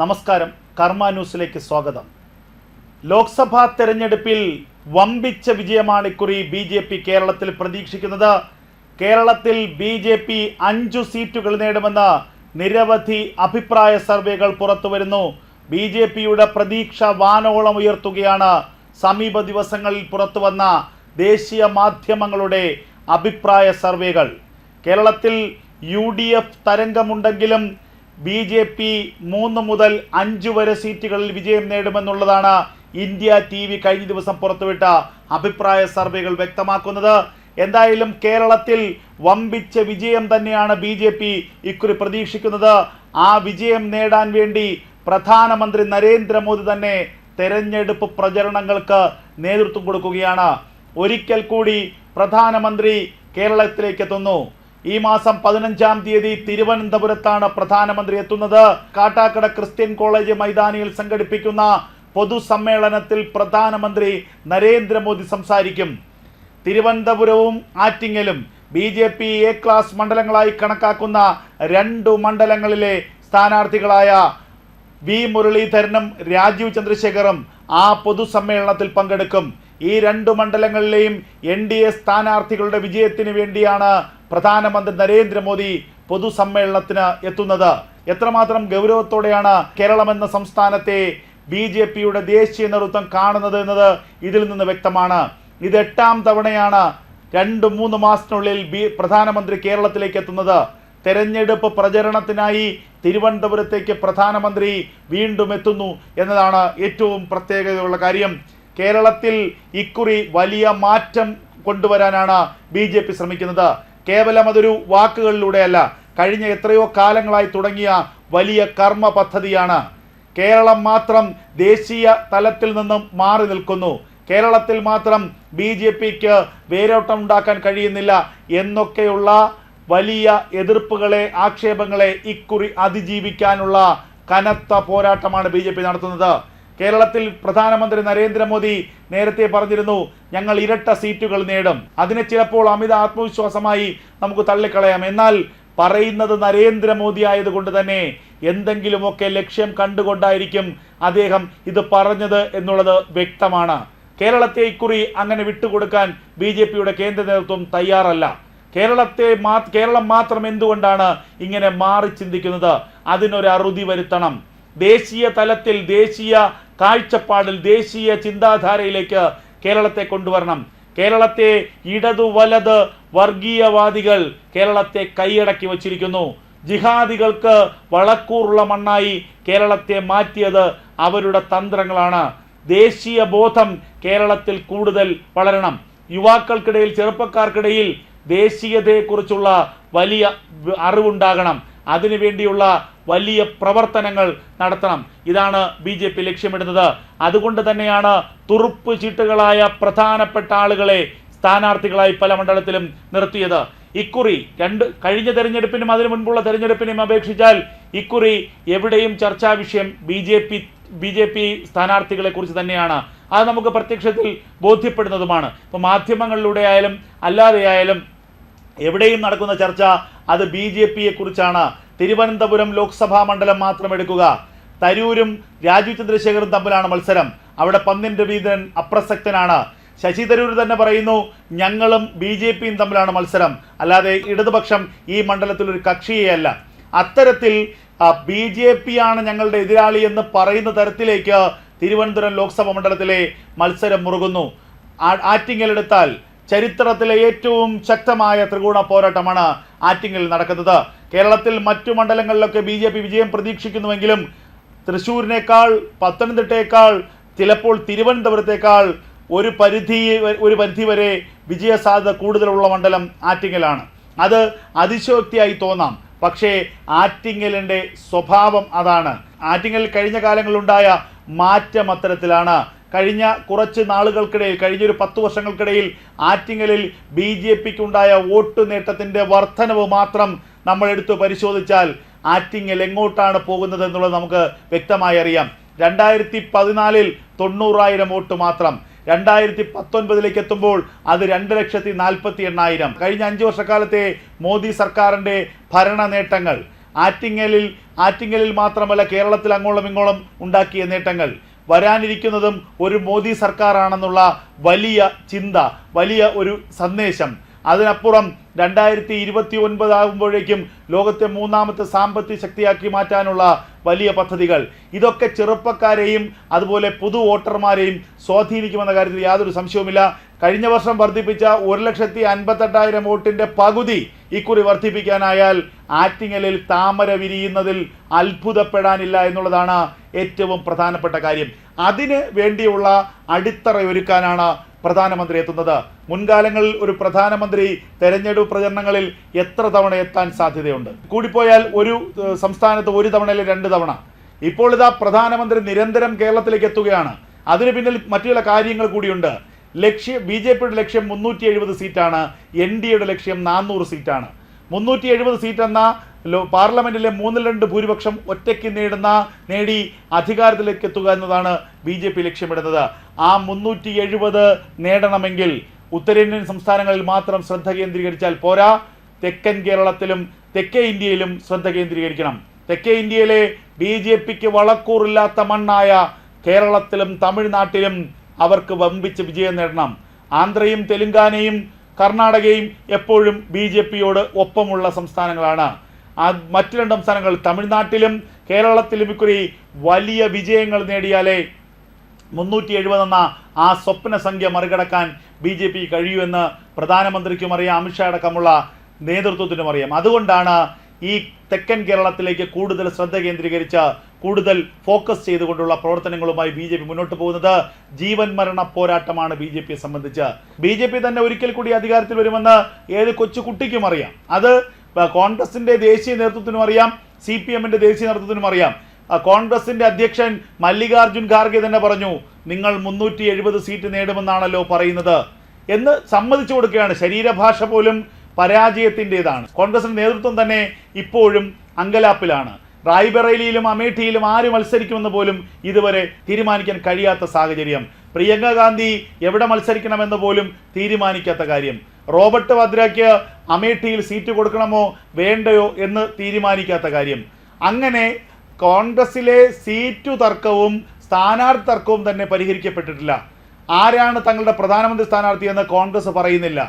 നമസ്കാരം. കർമ്മ ന്യൂസിലേക്ക് സ്വാഗതം. ലോക്സഭാ തെരഞ്ഞെടുപ്പിൽ വമ്പിച്ച വിജയമാണ് ഇക്കുറി ബി ജെ പി കേരളത്തിൽ പ്രതീക്ഷിക്കുന്നത്. കേരളത്തിൽ ബി ജെ പി അഞ്ചു സീറ്റുകൾ നേടുമെന്ന് നിരവധി അഭിപ്രായ സർവേകൾ പുറത്തുവരുന്നു. ബി ജെ പിയുടെ പ്രതീക്ഷ വാനോളം ഉയർത്തുകയാണ്. സമീപ ദിവസങ്ങളിൽ പുറത്തുവന്ന ദേശീയ മാധ്യമങ്ങളുടെ അഭിപ്രായ സർവേകൾ. കേരളത്തിൽ യു ഡി എഫ് തരംഗമുണ്ടെങ്കിലും ബി ജെ പി മൂന്ന് മുതൽ അഞ്ച് വരെ സീറ്റുകളിൽ വിജയം നേടുമെന്നുള്ളതാണ് ഇന്ത്യ ടി വി കഴിഞ്ഞ ദിവസം പുറത്തുവിട്ട അഭിപ്രായ സർവേകൾ വ്യക്തമാക്കുന്നത്. എന്തായാലും കേരളത്തിൽ വമ്പിച്ച വിജയം തന്നെയാണ് ബി ജെ പി ഇക്കുറി പ്രതീക്ഷിക്കുന്നത്. ആ വിജയം നേടാൻ വേണ്ടി പ്രധാനമന്ത്രി നരേന്ദ്രമോദി തന്നെ തെരഞ്ഞെടുപ്പ് പ്രചരണങ്ങൾക്ക് നേതൃത്വം കൊടുക്കുകയാണ്. ഒരിക്കൽ കൂടി പ്രധാനമന്ത്രി കേരളത്തിലേക്ക് എത്തുന്നു. ഈ മാസം പതിനഞ്ചാം തീയതി തിരുവനന്തപുരത്താണ് പ്രധാനമന്ത്രി എത്തുന്നത്. കാട്ടാക്കട ക്രിസ്ത്യൻ കോളേജ് മൈതാനിയിൽ സംഘടിപ്പിക്കുന്ന പൊതുസമ്മേളനത്തിൽ പ്രധാനമന്ത്രി നരേന്ദ്രമോദി സംസാരിക്കും. തിരുവനന്തപുരവും ആറ്റിങ്ങലും B J P A class മണ്ഡലങ്ങളായി കണക്കാക്കുന്ന രണ്ടു മണ്ഡലങ്ങളിലെ സ്ഥാനാർത്ഥികളായ വി മുരളീധരനും രാജീവ് ചന്ദ്രശേഖറും ആ പൊതുസമ്മേളനത്തിൽ പങ്കെടുക്കും. ഈ രണ്ടു മണ്ഡലങ്ങളിലെയും എൻ ഡി എ സ്ഥാനാർത്ഥികളുടെ വിജയത്തിന് വേണ്ടിയാണ് പ്രധാനമന്ത്രി നരേന്ദ്രമോദി പൊതുസമ്മേളനത്തിന് എത്തുന്നത്. എത്രമാത്രം ഗൗരവത്തോടെയാണ് കേരളം എന്ന സംസ്ഥാനത്തെ ബി ജെ പിയുടെ ദേശീയ നേതൃത്വം കാണുന്നത് എന്നത് ഇതിൽ നിന്ന് വ്യക്തമാണ്. ഇത് എട്ടാം തവണയാണ് രണ്ട് മൂന്ന് മാസത്തിനുള്ളിൽ ബി പ്രധാനമന്ത്രി കേരളത്തിലേക്ക് എത്തുന്നത്. തെരഞ്ഞെടുപ്പ് പ്രചരണത്തിനായി തിരുവനന്തപുരത്തേക്ക് പ്രധാനമന്ത്രി വീണ്ടും എത്തുന്നു എന്നതാണ് ഏറ്റവും പ്രത്യേകതയുള്ള കാര്യം. കേരളത്തിൽ ഇക്കുറി വലിയ മാറ്റം കൊണ്ടുവരാനാണ് ബി ശ്രമിക്കുന്നത്. കേവലം അതൊരു വാക്കുകളിലൂടെയല്ല. കഴിഞ്ഞ എത്രയോ കാലങ്ങളായി തുടങ്ങിയ വലിയ കർമ്മ പദ്ധതിയാണ്. കേരളം മാത്രം ദേശീയ തലത്തിൽ നിന്നും മാറി നിൽക്കുന്നു. കേരളത്തിൽ മാത്രം ബി ജെ പിക്ക് വേരോട്ടം ഉണ്ടാക്കാൻ കഴിയുന്നില്ല എന്നൊക്കെയുള്ള വലിയ എതിർപ്പുകളെ ആക്ഷേപങ്ങളെ ഇക്കുറി അതിജീവിക്കാനുള്ള കനത്ത പോരാട്ടമാണ് ബി നടത്തുന്നത്. കേരളത്തിൽ പ്രധാനമന്ത്രി നരേന്ദ്രമോദി നേരത്തെ പറഞ്ഞിരുന്നു ഞങ്ങൾ ഇരട്ട സീറ്റുകൾ നേടും. അതിനെ ചിലപ്പോൾ അമിത ആത്മവിശ്വാസമായി നമുക്ക് തള്ളിക്കളയാം. എന്നാൽ പറയുന്നത് നരേന്ദ്രമോദി ആയതുകൊണ്ട് തന്നെ എന്തെങ്കിലുമൊക്കെ ലക്ഷ്യം കണ്ടുകൊണ്ടായിരിക്കും അദ്ദേഹം ഇത് പറഞ്ഞത് എന്നുള്ളത് വ്യക്തമാണ്. കേരളത്തെ ഇക്കുറി അങ്ങനെ വിട്ടുകൊടുക്കാൻ ബി ജെ പിയുടെ കേന്ദ്ര നേതൃത്വം തയ്യാറല്ല. കേരളത്തെ മാ കേരളം മാത്രം എന്തുകൊണ്ടാണ് ഇങ്ങനെ മാറി ചിന്തിക്കുന്നത്? അതിനൊരു അറുതി വരുത്തണം. ദേശീയ തലത്തിൽ ദേശീയ കാഴ്ചപ്പാടിൽ ദേശീയ ചിന്താധാരയിലേക്ക് കേരളത്തെ കൊണ്ടുവരണം. കേരളത്തെ ഇടതു വലത് വർഗീയവാദികൾ കേരളത്തെ കൈയടക്കി വച്ചിരിക്കുന്നു. ജിഹാദികൾക്ക് വളക്കൂറുള്ള മണ്ണായി കേരളത്തെ മാറ്റിയത് അവരുടെ തന്ത്രങ്ങളാണ്. ദേശീയ ബോധം കേരളത്തിൽ കൂടുതൽ വളരണം. യുവാക്കൾക്കിടയിൽ ചെറുപ്പക്കാർക്കിടയിൽ ദേശീയതയെക്കുറിച്ചുള്ള വലിയ അറിവുണ്ടാകണം. അതിനുവേണ്ടിയുള്ള വലിയ പ്രവർത്തനങ്ങൾ നടത്തണം. ഇതാണ് ബി ജെ പി ലക്ഷ്യമിടുന്നത്. അതുകൊണ്ട് തന്നെയാണ് തുറുപ്പ് ചീട്ടുകളായ പ്രധാനപ്പെട്ട ആളുകളെ സ്ഥാനാർത്ഥികളായി പല മണ്ഡലത്തിലും നിർത്തിയത്. ഇക്കുറി രണ്ട് കഴിഞ്ഞ തെരഞ്ഞെടുപ്പിനും അതിനു മുൻപുള്ള തെരഞ്ഞെടുപ്പിനും അപേക്ഷിച്ചാൽ ഇക്കുറി എവിടെയും ചർച്ചാ വിഷയം B J P B J P സ്ഥാനാർത്ഥികളെ കുറിച്ച് തന്നെയാണ്. അത് നമുക്ക് പ്രത്യക്ഷത്തിൽ ബോധ്യപ്പെടുന്നതുമാണ്. ഇപ്പോൾ മാധ്യമങ്ങളിലൂടെ ആയാലും അല്ലാതെ ആയാലും എവിടെയും നടക്കുന്ന ചർച്ച അത് ബി ജെ പിയെ കുറിച്ചാണ് തിരുവനന്തപുരം ലോക്സഭാ മണ്ഡലം മാത്രം എടുക്കുക. തരൂരും രാജു ചന്ദ്രശേഖറും തമ്മിലാണ് മത്സരം. അവിടെ പന്നിൻ രവീന്ദ്രൻ അപ്രസക്തനാണ്. ശശി തരൂർ തന്നെ പറയുന്നു ഞങ്ങളും ബി ജെ പിയും തമ്മിലാണ് മത്സരം. അല്ലാതെ ഇടതുപക്ഷം ഈ മണ്ഡലത്തിൽ ഒരു കക്ഷിയെയല്ല. അത്തരത്തിൽ ബി ജെ പി ആണ് ഞങ്ങളുടെ എതിരാളി എന്ന് പറയുന്ന തരത്തിലേക്ക് തിരുവനന്തപുരം ലോക്സഭ മണ്ഡലത്തിലെ മത്സരം മുറുകുന്നു. ആറ്റിങ്ങലെടുത്താൽ ചരിത്രത്തിലെ ഏറ്റവും ശക്തമായ ത്രികോണ പോരാട്ടമാണ് ആറ്റിങ്ങൽ നടക്കുന്നത്. കേരളത്തിൽ മറ്റു മണ്ഡലങ്ങളിലൊക്കെ ബി ജെ പി വിജയം പ്രതീക്ഷിക്കുന്നുവെങ്കിലും തൃശ്ശൂരിനേക്കാൾ പത്തനംതിട്ടയേക്കാൾ ചിലപ്പോൾ തിരുവനന്തപുരത്തേക്കാൾ ഒരു പരിധി ഒരു പരിധി വരെ വിജയ സാധ്യത കൂടുതലുള്ള മണ്ഡലം ആറ്റിങ്ങലാണ്. അത് അതിശോക്തിയായി തോന്നാം. പക്ഷേ ആറ്റിങ്ങലിന്റെ സ്വഭാവം അതാണ്. ആറ്റിങ്ങൽ കഴിഞ്ഞ കാലങ്ങളിലുണ്ടായ മാറ്റം അത്തരത്തിലാണ് കഴിഞ്ഞ കുറച്ച് നാളുകൾക്കിടയിൽ കഴിഞ്ഞൊരു പത്ത് വർഷങ്ങൾക്കിടയിൽ ആറ്റിങ്ങലിൽ ബി ജെ പിക്ക് ഉണ്ടായ വോട്ട് നേട്ടത്തിന്റെ വർധനവ് മാത്രം നമ്മൾ എടുത്തു പരിശോധിച്ചാൽ ആറ്റിങ്ങൽ എങ്ങോട്ടാണ് പോകുന്നത് എന്നുള്ളത് നമുക്ക് വ്യക്തമായി അറിയാം. രണ്ടായിരത്തി പതിനാലിൽ തൊണ്ണൂറായിരം വോട്ട് മാത്രം. രണ്ടായിരത്തി പത്തൊൻപതിലേക്ക് എത്തുമ്പോൾ അത് രണ്ട് ലക്ഷത്തി നാൽപ്പത്തി എണ്ണായിരം കഴിഞ്ഞ അഞ്ച് വർഷക്കാലത്തെ മോദി സർക്കാരിന്റെ ഭരണ നേട്ടങ്ങൾ. ആറ്റിങ്ങലിൽ ആറ്റിങ്ങലിൽ മാത്രമല്ല കേരളത്തിൽ അങ്ങോളം ഇങ്ങോളം ഉണ്ടാക്കിയ നേട്ടങ്ങൾ. വരാനിരിക്കുന്നതും ഒരു മോദി സർക്കാരാണെന്നുള്ള വലിയ ചിന്ത വലിയ ഒരു സന്ദേശം. അതിനപ്പുറം രണ്ടായിരത്തി ഇരുപത്തി ഒൻപത് ആകുമ്പോഴേക്കും ലോകത്തെ മൂന്നാമത്തെ സാമ്പത്തിക ശക്തിയാക്കി മാറ്റാനുള്ള വലിയ പദ്ധതികൾ. ഇതൊക്കെ ചെറുപ്പക്കാരെയും അതുപോലെ പുതു വോട്ടർമാരെയും സ്വാധീനിക്കുമെന്ന കാര്യത്തിൽ യാതൊരു സംശയവുമില്ല. കഴിഞ്ഞ വർഷം വർദ്ധിപ്പിച്ച ഒരു ലക്ഷത്തി അൻപത്തെട്ടായിരം വോട്ടിന്റെ പകുതി ഇക്കുറി വർദ്ധിപ്പിക്കാനായാൽ ആറ്റിങ്ങലിൽ താമര വിരിയുന്നതിൽ അത്ഭുതപ്പെടാനില്ല എന്നുള്ളതാണ് ഏറ്റവും പ്രധാനപ്പെട്ട കാര്യം. അതിന് വേണ്ടിയുള്ള അടിത്തറ ഒരുക്കാനാണ് പ്രധാനമന്ത്രി എത്തുന്നത്. മുൻകാലങ്ങളിൽ ഒരു പ്രധാനമന്ത്രി തെരഞ്ഞെടുപ്പ് പ്രചരണങ്ങളിൽ എത്ര തവണ എത്താൻ സാധ്യതയുണ്ട്? കൂടിപ്പോയാൽ ഒരു സംസ്ഥാനത്ത് ഒരു തവണ അല്ലെങ്കിൽ രണ്ട് തവണ. ഇപ്പോൾ ഇതാ പ്രധാനമന്ത്രി നിരന്തരം കേരളത്തിലേക്ക് എത്തുകയാണ്. അതിന് പിന്നിൽ മറ്റു ചില കാര്യങ്ങൾ കൂടിയുണ്ട്. ലക്ഷ്യം ബി ജെ പിയുടെ ലക്ഷ്യം മുന്നൂറ്റി എഴുപത് സീറ്റാണ് എൻ ഡി എയുടെ ലക്ഷ്യം നാനൂറ് സീറ്റാണ്. മുന്നൂറ്റി എഴുപത് സീറ്റ് എന്ന ലോ- പാർലമെന്റിലെ മൂന്നിൽ രണ്ട് ഭൂരിപക്ഷം ഒറ്റയ്ക്ക് നേടുന്ന നേടി അധികാരത്തിലേക്ക് എത്തുക എന്നതാണ് ബി ജെ പി ലക്ഷ്യമിടുന്നത്. ആ മുന്നൂറ്റി എഴുപത് നേടണമെങ്കിൽ ഉത്തരേന്ത്യൻ സംസ്ഥാനങ്ങളിൽ മാത്രം ശ്രദ്ധ കേന്ദ്രീകരിച്ചാൽ പോരാ. തെക്കൻ കേരളത്തിലും തെക്കേ ഇന്ത്യയിലും ശ്രദ്ധ കേന്ദ്രീകരിക്കണം. തെക്കേ ഇന്ത്യയിലെ ബി ജെ പിക്ക് വളക്കൂറില്ലാത്ത മണ്ണായ കേരളത്തിലും തമിഴ്നാട്ടിലും അവർക്ക് വമ്പിച്ച് വിജയം നേടണം. ആന്ധ്രയും തെലുങ്കാനയും കർണാടകയും എപ്പോഴും ബി ജെ പിയോട് ഒപ്പമുള്ള സംസ്ഥാനങ്ങളാണ്. ആ മറ്റു രണ്ട് സംസ്ഥാനങ്ങൾ തമിഴ്നാട്ടിലും കേരളത്തിലും ഇക്കുറി വലിയ വിജയങ്ങൾ നേടിയാലേ മുന്നൂറ്റി എഴുപതെന്ന ആ സ്വപ്ന സംഖ്യ മറികടക്കാൻ ബി ജെ പി കഴിയുമെന്ന് പ്രധാനമന്ത്രിക്കും അറിയാം അമിത്ഷാ അടക്കമുള്ള നേതൃത്വത്തിനും അറിയാം. അതുകൊണ്ടാണ് ഈ തെക്കൻ കേരളത്തിലേക്ക് കൂടുതൽ ശ്രദ്ധ കേന്ദ്രീകരിച്ച് കൂടുതൽ ഫോക്കസ് ചെയ്തുകൊണ്ടുള്ള പ്രവർത്തനങ്ങളുമായി ബി ജെ പി മുന്നോട്ട് പോകുന്നത്. ജീവൻ മരണ പോരാട്ടമാണ് ബി ജെ പിയെ സംബന്ധിച്ച്. ബി ജെ പി തന്നെ ഒരിക്കൽ കൂടി അധികാരത്തിൽ വരുമെന്ന് ഏത് കൊച്ചു കുട്ടിക്കും അറിയാം. അത് കോൺഗ്രസിന്റെ ദേശീയ നേതൃത്വത്തിനും അറിയാം സി പി എമ്മിന്റെ ദേശീയ നേതൃത്വത്തിനും അറിയാം. കോൺഗ്രസിന്റെ അധ്യക്ഷൻ മല്ലികാർജുൻ ഖാർഗെ തന്നെ പറഞ്ഞു നിങ്ങൾ മുന്നൂറ്റി എഴുപത് സീറ്റ് നേടുമെന്നാണല്ലോ പറയുന്നത്. എന്ന് സമ്മതിച്ചു കൊടുക്കുകയാണ്. ശരീരഭാഷ പോലും പരാജയത്തിന്റെതാണ് കോൺഗ്രസിന്റെ നേതൃത്വം തന്നെ ഇപ്പോഴും അങ്കലാപ്പിലാണ്. റായ്ബറേലിയിലും അമേഠിയിലും ആര് മത്സരിക്കുമെന്ന് പോലും ഇതുവരെ തീരുമാനിക്കാൻ കഴിയാത്ത സാഹചര്യം. പ്രിയങ്ക ഗാന്ധി എവിടെ മത്സരിക്കണമെന്ന് പോലും തീരുമാനിക്കാത്ത കാര്യം. റോബർട്ട് വദ്രയ്ക്ക് അമേഠിയിൽ സീറ്റ് കൊടുക്കണമോ വേണ്ടയോ എന്ന് തീരുമാനിക്കാത്ത കാര്യം. അങ്ങനെ കോൺഗ്രസിലെ സീറ്റു തർക്കവും സ്ഥാനാർത്ഥി തർക്കവും തന്നെ പരിഹരിക്കപ്പെട്ടിട്ടില്ല. ആരാണ് തങ്ങളുടെ പ്രധാനമന്ത്രി സ്ഥാനാർത്ഥി എന്ന് കോൺഗ്രസ് പറയുന്നില്ല.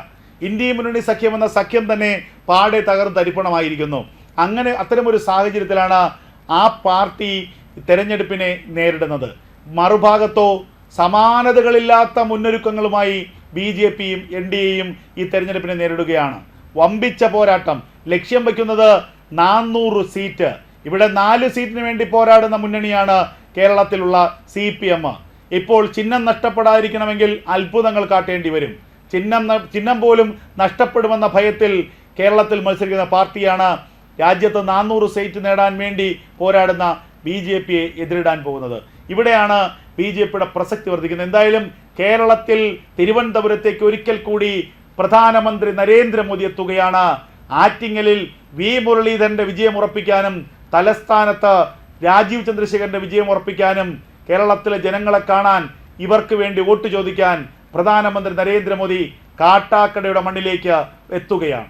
ഇന്ത്യ മുന്നണി സഖ്യം എന്ന സഖ്യം തന്നെ പാടെ തകർന്ന് തരിപ്പണമായിരിക്കുന്നു. അങ്ങനെ അത്തരമൊരു സാഹചര്യത്തിലാണ് ആ പാർട്ടി തെരഞ്ഞെടുപ്പിനെ നേരിടുന്നത്. മറുഭാഗത്തോ സമാനതകളില്ലാത്ത മുന്നൊരുക്കങ്ങളുമായി ബി ജെ പിയും എൻ ഡി എയും ഈ തെരഞ്ഞെടുപ്പിനെ നേരിടുകയാണ്. വമ്പിച്ച പോരാട്ടം. ലക്ഷ്യം വയ്ക്കുന്നത് നാനൂറ് സീറ്റ്. ഇവിടെ നാല് സീറ്റിന് വേണ്ടി പോരാടുന്ന മുന്നണിയാണ് കേരളത്തിലുള്ള സി പി എം. ഇപ്പോൾ ചിഹ്നം നഷ്ടപ്പെടാതിരിക്കണമെങ്കിൽ അത്ഭുതങ്ങൾ കാട്ടേണ്ടി വരും. ചിഹ്നം ചിഹ്നം പോലും നഷ്ടപ്പെടുമെന്ന ഭയത്തിൽ കേരളത്തിൽ മത്സരിക്കുന്ന പാർട്ടിയാണ് രാജ്യത്ത് നാനൂറ് സീറ്റ് നേടാൻ വേണ്ടി പോരാടുന്ന ബി ജെ പിയെ എതിരിടാൻ പോകുന്നത്. ഇവിടെയാണ് ബി ജെ പിയുടെ പ്രസക്തി വർദ്ധിക്കുന്നത്. എന്തായാലും കേരളത്തിൽ തിരുവനന്തപുരത്തേക്ക് ഒരിക്കൽ കൂടി പ്രധാനമന്ത്രി നരേന്ദ്രമോദി എത്തുകയാണ് ആറ്റിങ്ങലിൽ വി. മുരളീധരന്റെ വിജയം ഉറപ്പിക്കാനും തലസ്ഥാനത്ത് രാജീവ് ചന്ദ്രശേഖരന്റെ വിജയം ഉറപ്പിക്കാനും കേരളത്തിലെ ജനങ്ങളെ കാണാൻ ഇവർക്ക് വേണ്ടി വോട്ട് ചോദിക്കാൻ പ്രധാനമന്ത്രി നരേന്ദ്രമോദി കാട്ടാക്കടയുടെ മണ്ണിലേക്ക് എത്തുകയാണ്.